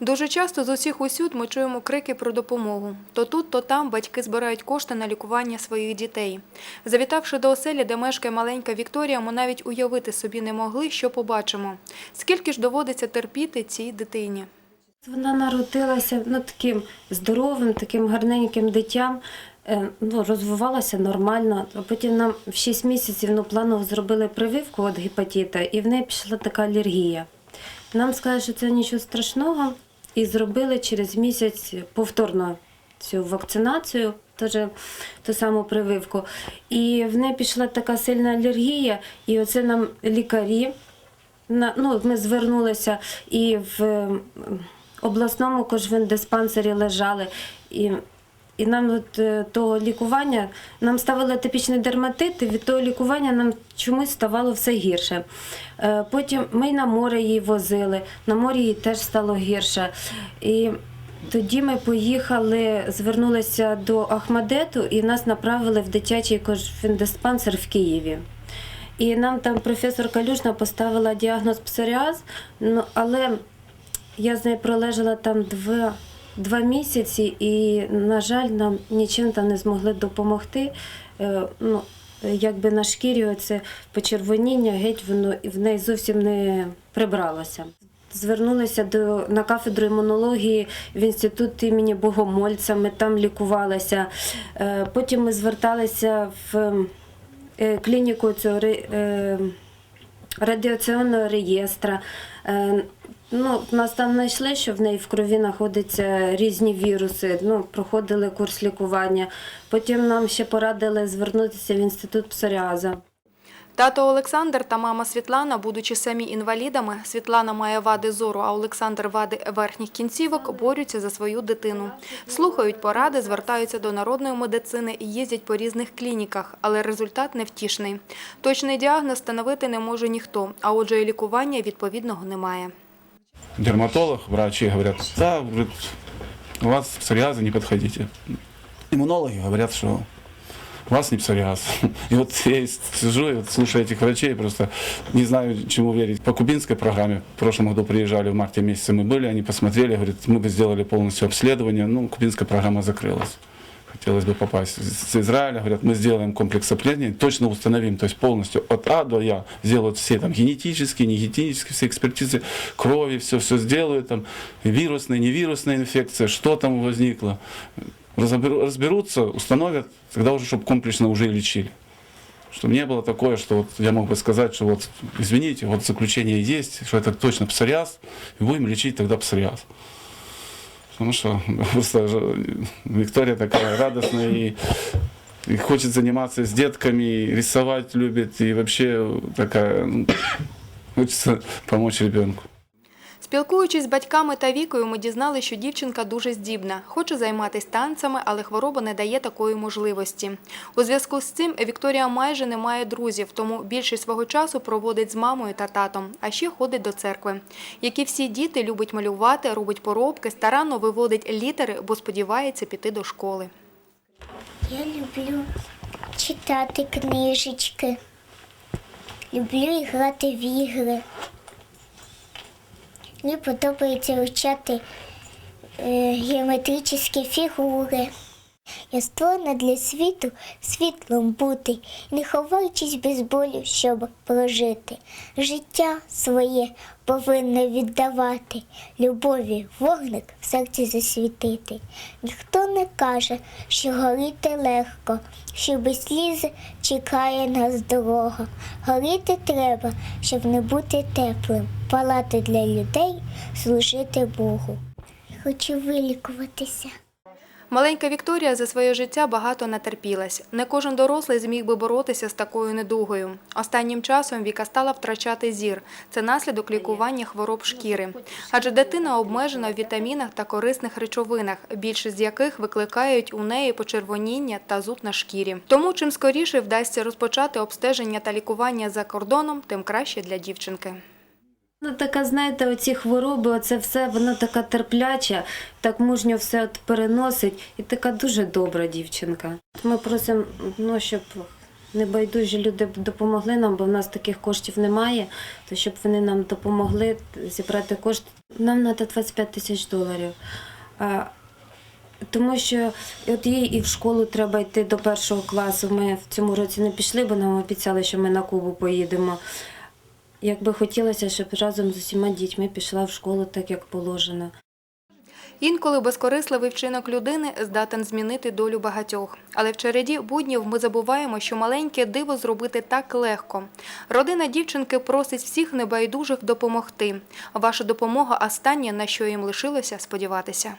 Дуже часто з усіх усюд ми чуємо крики про допомогу. То тут, то там батьки збирають кошти на лікування своїх дітей. Завітавши до оселі, де мешкає маленька Вікторія, ми навіть уявити собі не могли, що побачимо. Скільки ж доводиться терпіти цій дитині? Вона народилася ну, таким здоровим, таким гарненьким дитям. е, Ну, розвивалася нормально. А потім нам в 6 місяців ну, планово зробили прививку від гепатита, і в неї пішла така алергія. Нам сказали, що це нічого страшного, і зробили через місяць повторно цю вакцинацію, теж ту саму прививку. І в неї пішла така сильна алергія, і оце нам лікарі на, ну, ми звернулися і в обласному кожвин диспансері лежали. І, і нам от, е, того лікування, нам ставили атипічний дерматит, і від того лікування нам чомусь ставало все гірше. Е, Потім ми на море її возили, на морі їй теж стало гірше. І тоді ми поїхали, звернулися до Ахмадету і нас направили в дитячий кожвендиспансер в Києві. І нам там професор Калюшна поставила діагноз псоріаз, ну, але я з нею пролежала там два, два місяці, і, на жаль, нам нічим там не змогли допомогти. Е, ну, якби на шкірі оце почервоніння, геть воно в неї зовсім не прибралося. Звернулися до, на кафедру імунології в інститут імені Богомольця, ми там лікувалися. Е, Потім ми зверталися в е, клініку цього радіаційного реєстра. Ну, нас там знайшли, що в неї в крові знаходяться різні віруси. Ну, проходили курс лікування. Потім нам ще порадили звернутися в інститут псоріаза. Тато Олександр та мама Світлана, будучи самі інвалідами, Світлана має вади зору, а Олександр вади верхніх кінцівок, борються за свою дитину. Слухають поради, звертаються до народної медицини і їздять по різних клініках, але результат невтішний. Точний діагноз встановити не може ніхто, а отже, і лікування відповідного немає. Дерматолог, врачи говорят, да, у вас псориаза, не подходите. Иммунологи говорят, что у вас не псориаз. И вот я сижу и вот слушаю этих врачей, просто не знаю, чему верить. По кубинской программе в прошлом году приезжали, в марте месяце мы были, они посмотрели, говорят, мы бы сделали полностью обследование, ну, кубинская программа закрылась. Хотелось бы попасть с Израиля, говорят, мы сделаем комплекс определения, точно установим, то есть полностью от А до Я сделают все там генетические, не генетические, все экспертизы крови, все, все сделают, там вирусная, невирусная инфекция, что там возникло. Разберутся, установят, тогда уже, чтобы комплексно уже и лечили. Чтобы не было такое, что вот я мог бы сказать, что вот, извините, вот заключение есть, что это точно псориаз, и будем лечить тогда псориаз. Потому что просто Виктория такая радостная и, хочет заниматься с детками, и рисовать любит, и вообще такая, ну, хочется помочь ребенку. Спілкуючись з батьками та вікою, ми дізнали, що дівчинка дуже здібна. Хоче займатися танцями, але хвороба не дає такої можливості. У зв'язку з цим Вікторія майже не має друзів, тому більшість свого часу проводить з мамою та татом, а ще ходить до церкви. Як і всі діти, любить малювати, робить поробки, старанно виводить літери, бо сподівається піти до школи. Я люблю читати книжечки. Люблю грати в ігри. Мені подобається вивчати е, геометричні фігури. Я створена для світу світлом бути, не ховаючись без болю, щоб прожити. Життя своє повинно віддавати, любові вогник в серці засвітити. Ніхто не каже, що горіти легко, що без сліз чекає нас дорога. Горіти треба, щоб не бути теплим, палати для людей, служити Богу. Хочу вилікуватися. Маленька Вікторія за своє життя багато натерпілась. Не кожен дорослий зміг би боротися з такою недугою. Останнім часом Віка стала втрачати зір. Це наслідок лікування хвороб шкіри. Адже дитина обмежена в вітамінах та корисних речовинах, більшість з яких викликають у неї почервоніння та зуд на шкірі. Тому чим скоріше вдасться розпочати обстеження та лікування за кордоном, тим краще для дівчинки. Ну, така, знаєте, оці хвороби, оце все, воно така терпляча, так мужньо все от переносить, і така дуже добра дівчинка. Ми просимо, ну, щоб небайдужі люди допомогли нам, бо в нас таких коштів немає, то щоб вони нам допомогли зібрати кошти. Нам треба 25 тисяч доларів. Тому що от їй і в школу треба йти до першого класу. Ми в цьому році не пішли, бо нам обіцяли, що ми на Кубу поїдемо. Якби хотілося, щоб разом з усіма дітьми пішла в школу так, як положено. Інколи безкорисливий вчинок людини здатен змінити долю багатьох. Але в череді буднів ми забуваємо, що маленьке диво зробити так легко. Родина дівчинки просить всіх небайдужих допомогти. Ваша допомога останнє, на що їм лишилося сподіватися.